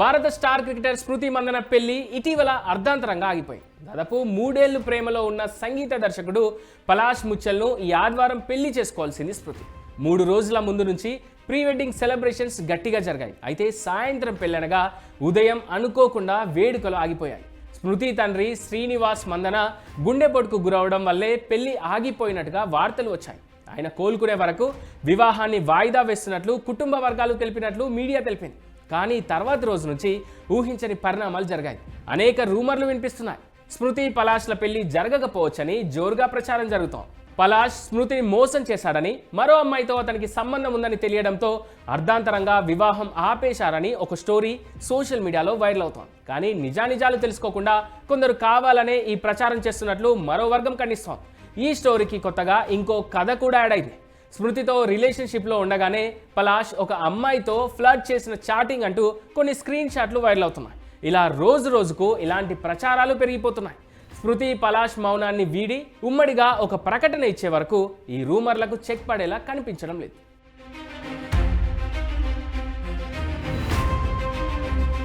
భారత star cricketer స్మృతి మందన పెళ్ళి ఇటీవల అర్ధాంతరంగా ఆగిపోయింది దాదాపు మూడేళ్ళు ప్రేమలో ఉన్న సంగీత దర్శకుడు పలాష్ ముచ్చల్ను ఈ ఆదివారం పెళ్ళి చేసుకోవాల్సింది స్మృతి. మూడు రోజుల ముందు నుంచి ప్రీ వెడ్డింగ్ సెలబ్రేషన్స్ గట్టిగా జరిగాయి. అయితే సాయంత్రం పెళ్ళనగా ఉదయం అనుకోకుండా వేడుకలు ఆగిపోయాయి. స్మృతి తండ్రి శ్రీనివాస్ మందన గుండెపోటుకు గురవడం వల్లే పెళ్ళి ఆగిపోయినట్టుగా వార్తలు వచ్చాయి. ఆయన కోలుకునే వరకు వివాహాన్ని వాయిదా వేస్తున్నట్లు కుటుంబ వర్గాలు తెలిపినట్లు మీడియా తెలిపింది. కానీ తర్వాత రోజు నుంచి ఊహించని పరిణామాలు జరిగాయి. అనేక రూమర్లు వినిపిస్తున్నాయి. స్మృతి పలాష్ల పెళ్ళి జరగకపోవచ్చని జోరుగా ప్రచారం జరుగుతోంది. పలాష్ స్మృతిని మోసం చేశాడని మరో అమ్మాయితో అతనికి సంబంధం ఉందని తెలియడంతో అర్ధాంతరంగా వివాహం ఆపేశారని ఒక స్టోరీ సోషల్ మీడియాలో వైరల్ అవుతోంది. కానీ నిజానిజాలు తెలుసుకోకుండా కొందరు కావాలనే ఈ ప్రచారం చేస్తున్నట్లు మరో వర్గం ఖండిస్తోంది. ఈ స్టోరీకి కొత్తగా ఇంకో కథ కూడా యాడ్ అయింది. స్మృతితో రిలేషన్షిప్లో ఉండగానే పలాష్ ఒక అమ్మాయితో ఫ్లడ్ చేసిన చాటింగ్ అంటూ కొన్ని స్క్రీన్ షాట్లు వైరల్ అవుతున్నాయి. ఇలా రోజు రోజుకు ఇలాంటి ప్రచారాలు పెరిగిపోతున్నాయి. స్మృతి పలాష్ మౌనాన్ని వీడి ఉమ్మడిగా ఒక ప్రకటన ఇచ్చే వరకు ఈ రూమర్లకు చెక్ పడేలా కనిపించడం లేదు.